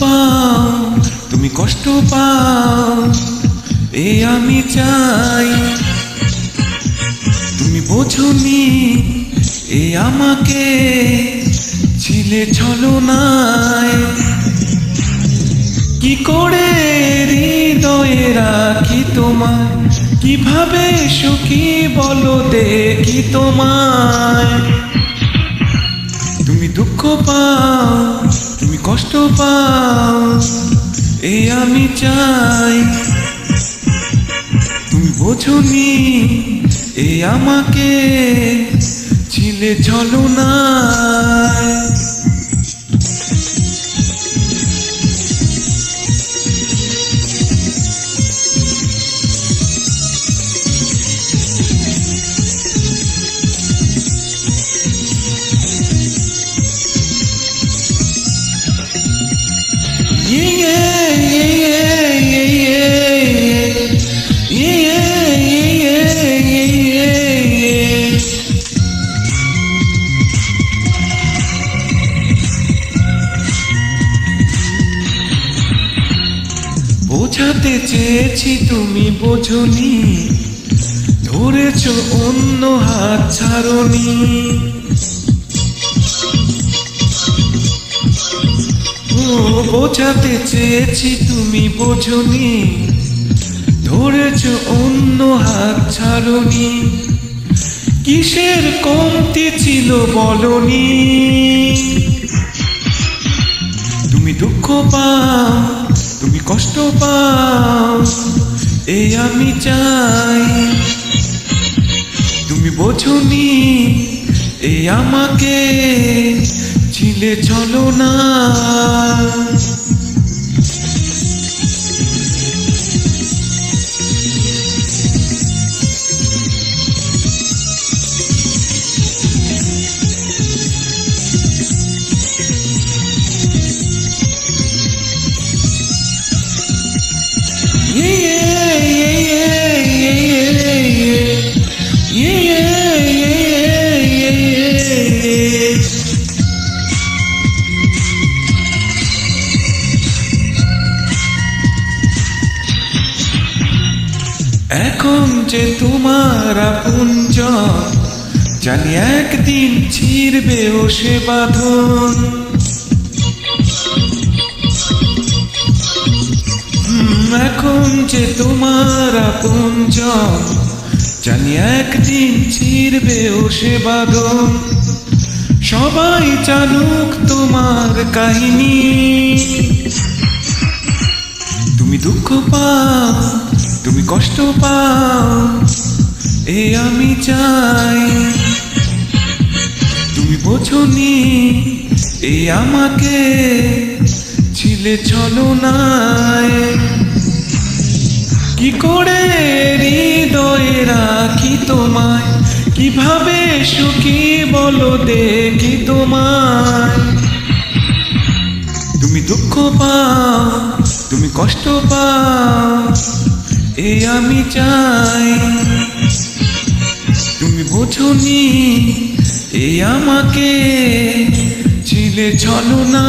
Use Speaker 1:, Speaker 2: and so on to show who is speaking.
Speaker 1: পাও, তুমি কষ্ট পাও, এ আমি চাই। তুমি বোঝনি, এ আমাকে ছিলে ছলনায়। কি করে হৃদয়ে রাখি তোমার কীভাবে সুখী বলো দেখি তোমায়? তুমি দুঃখ পাও কষ্ট পাও এ আমি চাই। তুমি বোঝনি এ আমাকে ছিলে ছলনায় বোঝাতে চেয়েছি, তুমি বোঝনি। ধরেছ অন্য হাত ছাড়নি। বোঝাতে চেয়েছি, তুমি বোঝনি। ধরেছ অন্য হাত ছাড়নি। কিসের কমতি ছিল বলনি। তুমি দুঃখ পাও তুমি কষ্ট পাও এই আমি চাই। তুমি বোঝনি এই আমাকে ছিলে চলো না। এখন যে তোমার পুঞ্জ জানি একদিন ছিড়বে ও সে বাঁধন। এখন যে তোমার পুঞ্জ জানি একদিন ছিড়বে ও সে বাঁধন। সবাই জানুক তোমার কাহিনী। তুমি দুঃখ পাও তুমি কষ্ট পাও, এ আমি চাই। তুমি বোঝনি, এ আমাকে ছিলে চলো নাই কি করে হৃদয়ে রাখি তোমায়? কীভাবে সুখী বলো দেখি তোমায়? তুমি দুঃখ পাও, তুমি কষ্ট পাও এ আমি চাই। তুমি বোঝনি এ আমাকে ছিলে চলো না